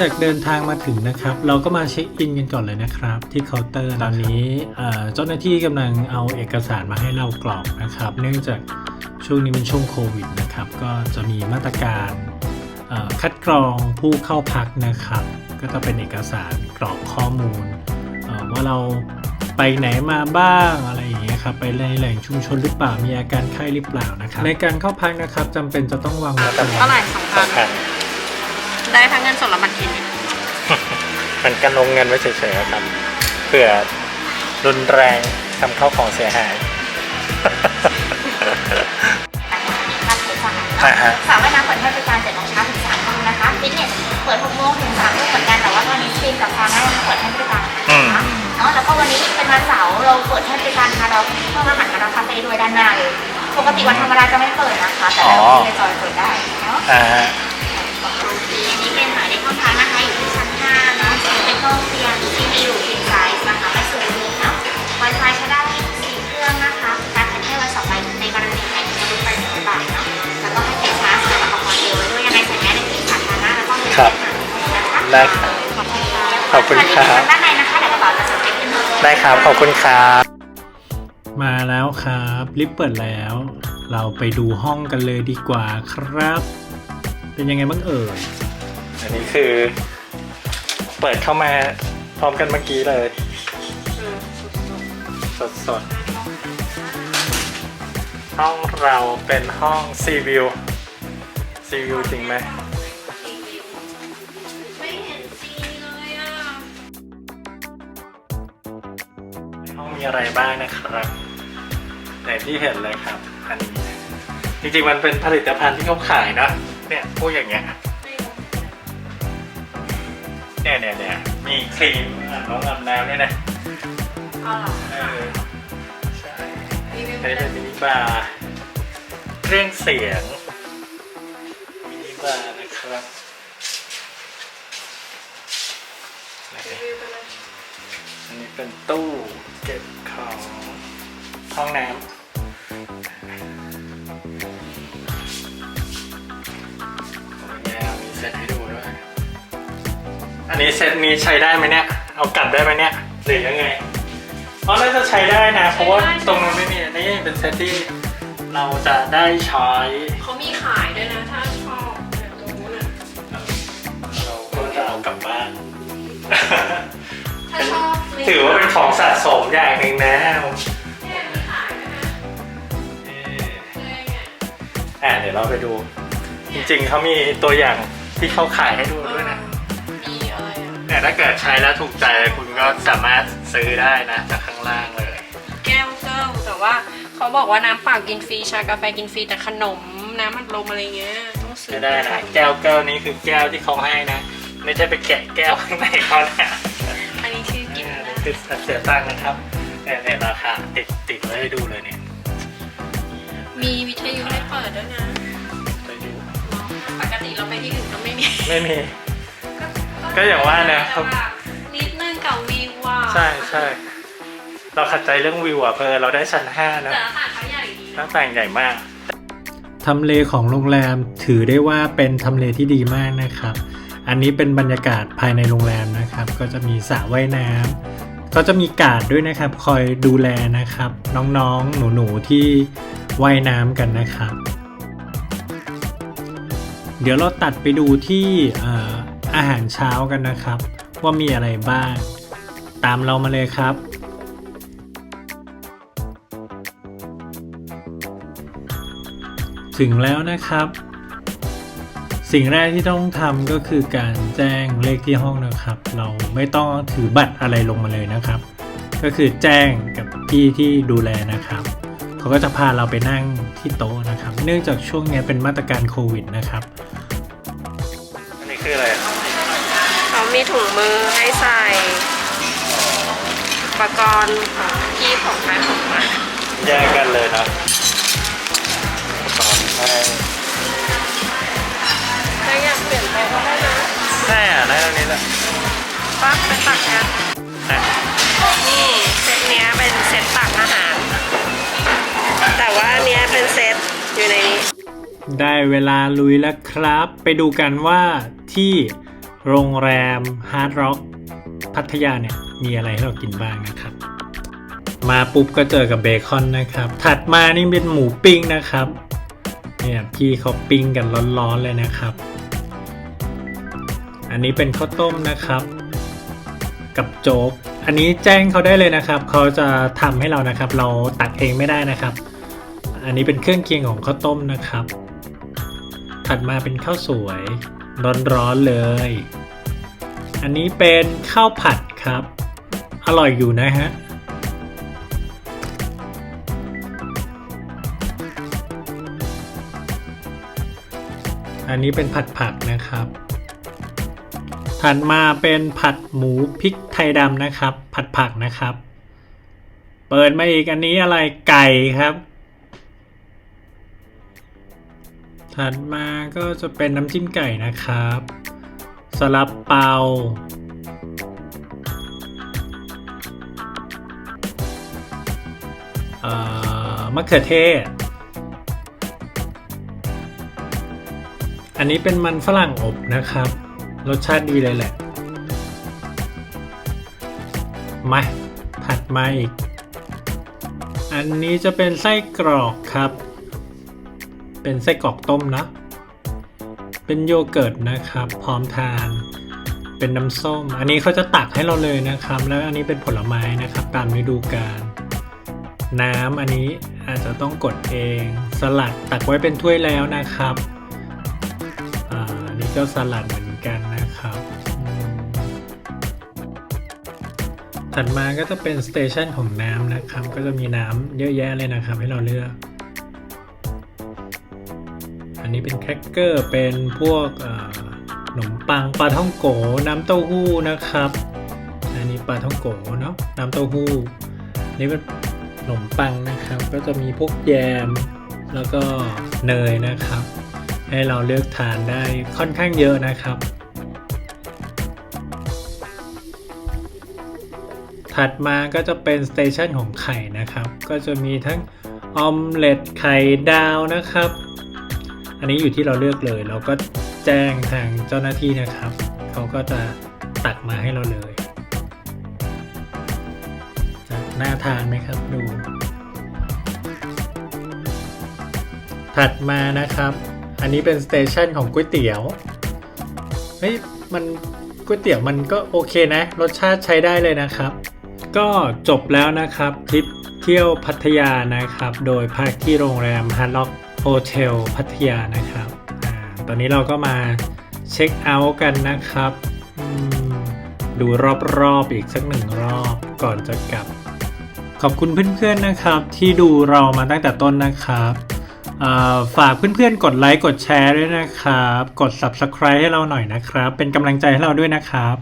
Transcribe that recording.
จากเดินทางมาถึงนะครับ เราก็มาเช็คอินกันก่อนเลยนะครับ ที่เคาน์เตอร์ตอนนี้เอ่อเจ้าหน้าที่กำลังเอาเอกสารมาให้เรากรอกนะครับ เนื่องจากช่วงนี้เป็นช่วงโควิดนะครับ ก็จะมีมาตรการเอ่อคัดกรองผู้เข้าพักนะครับ ก็จะเป็นเอกสารกรอกข้อมูลเอ่อว่าเราไปไหนมาบ้างอะไรอย่างเงี้ยครับไปในแหล่งชุมชนหรือเปล่ามีอาการไข้หรือเปล่านะครับในการเข้าพักนะครับจำเป็นจะต้องวางเท่าไหร่สองพันสำคัญได้ทั้งเงินสดและบัตรเคร ดิตมันกันลงเงินไว้เฉยๆครับเผื่อรุนแรงทำเข้าของเสียหายค่าใช้จ่ายอ่าฮะสระว่ายน้ำเปิดให้บริการ7โมงเช้าถึง3ทุ่มนะคะฟิตเนสเปิด6โมงถึง3ทุ่มเหมือนกันแต่ว่าตอนนี้สตรีมกับฟาร์มไม่เปิดให้บริการอืม นะคะเนาะแล้วก็วันนี้เป็นวันเสาร์เราเปิดให้บริการคาราโอเกะเพิ่มอาหารคาราคาเฟ่ด้วยด้านหน้าเลยปกติวันธรรมดาจะไม่เปิดนะคะ แต่เราที่ในจอยเปิดได้เนาะ อ่าฮะโอเคอันนี้เป็นหมายเลขห้องพักนะคะอยู่ที่ชั้น 5เนาะเป็นห้องเตียงที่มีอยู่คิงไซส์นะคะไม่สูงเนาะ Wi-Fi ใช้ได้สี่เครื่องนะคะ การแพ็คให้วันสองใบในกรณีไหนจะรู้ไปหนึ่งบาทเนาะ แล้วก็ให้เก็บชาร์จกับแอลกอฮอล์เจลไว้ด้วยยังไงใส่แมสในที่สาธารณะแล้วก็มีครับนะคะได้ครับขอบคุณครับด้านในนะคะเดี๋ยวกระเป๋าจะสเก็ตขึ้นมาได้ครับ ขอบคุณครับ มาแล้วครับ ลิฟต์เปิดแล้ว เราไปดูห้องกันเลยดีกว่าครับ เป็นยังไงบ้างเอ่ยอันนี้คือ เปิดเข้ามาพร้อมกันเมื่อกี้เลย สดสดๆห้องเราเป็นห้องซีวิวซีวิวจริงไหมไม่เห็นซีเลยอะในห้องมีอะไรบ้างนะครับอย่างที่เห็นเลยครับอันนี้จริงๆมันเป็นผลิตภัณฑ์ที่เขาขายนะเนี่ยพวกอย่างเงี้ย เนี่ยเนี่ยเนี่ยมีครีมอาบน้ำอาบน้ำเนี่ยนะอ๋อเหรอเออใช่รีวิวอันนี้เป็นมินิบาร์เครื่องเสียงมินิบาร์นะครับไหนรีวิวไปเลยอันนี้เป็นตู้เก็บของห้องน้ำ นนี้เซตนี้ใช้ได้ไหมเนี่ย เอากลับได้ไหมเนี่ยหรือยังไงอ๋อน่าจะใช้ได้นะ เพราะว่าตรงนู้นไม่มีอันนี้เป็นเซตที่เราจะได้ใช้ เขามีขายด้วยนะถ้าชอบแบบตรงนู้นอะเราก็จะเอากลับบ้าน ถ้าชอบมีถือว่าเป็นของสะสมอย่างหนึ่งนะเนี่ยมีขายด้วยนะเอ่อเลยเนี่ยอะเดี๋ยวเราไปดู จริงๆเขามีตัวอย่างที่เขาขายให้ดูด้วยนะมีอะไรอะ แต่ถ้าเกิดใช้แล้วถูกใจคุณก็สามารถซื้อได้นะจากข้างล่างเลย แก้วเกิลแต่ว่าเขาบอกว่าน้ำเปล่ากินฟรีชากาแฟกินฟรีแต่ขนมน้ำมันลมอะไรเงี้ยต้องซื้อไม่ได้นะแก้วแก้วนี้คือแก้วที่เขาให้นะ ไม่ใช่ไปแกะแก้วข้างในเขานะอันนี้ชื่อกินอันนะนี้คือเสียตังค์นะครับเนี่ยเนี่ยราคาติดติดไว้ให้ดูเลยเนี่ยมีวิทยุให้เปิดด้วยนะไปดูปกติเราไปที่อื่นก็ไม่มี ไม่มี ก็อย่างว่านะเขานิดนึงกับวิวอะใช่ใช่เราขัดใจเรื่องวิวอะเพอเราได้ชั้นห้านะแต่ละต่างเขาใหญ่ดีหน้าต่างใหญ่มาก ทำเลของโรงแรมถือได้ว่าเป็นทำเลที่ดีมากนะครับ อันนี้เป็นบรรยากาศภายในโรงแรมนะครับ ก็จะมีสระว่ายน้ำก็จะมีการ์ดด้วยนะครับ คอยดูแลนะครับ น้องๆ หนูๆ ที่ว่ายน้ำกันนะครับ เดี๋ยวเราตัดไปดูที่เอ่อ อาหารเช้ากันนะครับ ว่ามีอะไรบ้าง ตามเรามาเลยครับ ถึงแล้วนะครับ สิ่งแรกที่ต้องทำก็คือการแจ้งเลขที่ห้องนะครับ เราไม่ต้องถือบัตรอะไรลงมาเลยนะครับ ก็คือแจ้งกับพี่ที่ดูแลนะครับเขาก็จะพาเราไปนั่งที่โต๊ะนะครับ เนื่องจากช่วงนี้เป็นมาตรการโควิดนะครับ อันนี้คืออะไร มีถุงมือให้ใส่อุปกรณ์ของที่ของใช้ของมันแยกกันเลยเนอะสอนให้ถ้าอยากเปลี่ยนไปก็ได้นะใช่อะได้ตรงนี้แหละปักไปตักกันอะนี่เซตเนี้ยเป็นเซตตักอาหาร แต่ว่าอันเนี้ยเป็นเซตอยู่ในนี้ ได้เวลาลุยแล้วครับ ไปดูกันว่าที่ โรงแรมฮาร์ดร็อกพัทยาเนี่ยมีอะไรให้เรากินบ้างนะครับ มาปุ๊บก็เจอกับเบคอนนะครับ ถัดมานี่เป็นหมูปิ้งนะครับ เนี่ยพี่เขาปิ้งกันร้อนๆเลยนะครับ อันนี้เป็นข้าวต้มนะครับ กับโจ๊ก อันนี้แจ้งเขาได้เลยนะครับ เขาจะทำให้เรานะครับ เราตักเองไม่ได้นะครับ อันนี้เป็นเครื่องเคียงของข้าวต้มนะครับ ถัดมาเป็นข้าวสวย ร้อนๆเลย อันนี้เป็นข้าวผัดครับ อร่อยอยู่นะฮะอันนี้เป็นผัดผักนะครับ ถัดมาเป็นผัดหมูพริกไทยดำนะครับ ผัดผักนะครับ เปิดมาอีกอันนี้อะไรไก่ครับ ถัดมาก็จะเป็นน้ำจิ้มไก่นะครับสลับเปาเอ่อมะเขือเทศ อันนี้เป็นมันฝรั่งอบนะครับ รสชาติดีเลยแหละ มา ถัดมาอีก อันนี้จะเป็นไส้กรอกครับ เป็นไส้กรอกต้มนะเป็นโยเกิร์ตนะครับ พร้อมทาน เป็นน้ำส้ม อันนี้เขาจะตักให้เราเลยนะครับ แล้วอันนี้เป็นผลไม้นะครับ ตามฤดูกาลน้ำอันนี้อาจจะต้องกดเอง สลัดตักไว้เป็นถ้วยแล้วนะครับอันนี้ก็สลัดเหมือนกันนะครับ ถัดมาก็จะเป็นสเตชันของน้ำนะครับ ก็จะมีน้ำเยอะแยะเลยนะครับ ให้เราเลือก นี้เป็นแครกเกอร์ เป็นพวกขนมปังปลาท่องโก น้ำเต้าหู้นะครับ อันนี้ปลาท่องโกเนาะ น้ำเต้าหู้ นี่เป็นขนมปังนะครับ ก็จะมีพวกแยม แล้วก็เนยนะครับ ให้เราเลือกทานได้ค่อนข้างเยอะนะครับ ถัดมาก็จะเป็นสเตชันของไข่นะครับ ก็จะมีทั้งออมเล็ตไข่ดาวนะครับ อันนี้อยู่ที่เราเลือกเลย เราก็แจ้งทางเจ้าหน้าที่นะครับ เขาก็จะตักมาให้เราเลยจะน่าทานไหมครับดู ถัดมานะครับ อันนี้เป็นสเตชันของก๋วยเตี๋ยวเฮ้ยมันก๋วยเตี๋ยวมันก็โอเคนะ รสชาติใช้ได้เลยนะครับ ก็จบแล้วนะครับทริปเที่ยวพัทยานะครับ โดยพักที่โรงแรมฮาร์ล็อก โฮเทลพัทยานะครับอตอนนี้เราก็มาเช็คเอาท์กันนะครับ ดูรอบๆอีกสักหนึ่งรอบก่อนจะกลับ ขอบคุณเพื่อนๆนะครับที่ดูเรามาตั้งแต่ต้นนะครับฝากเพื่อนๆ กดไลค์กดแชร์ด้วยนะครับ กด Subscribe ให้เราหน่อยนะครับ เป็นกำลังใจให้เราด้วยนะครับ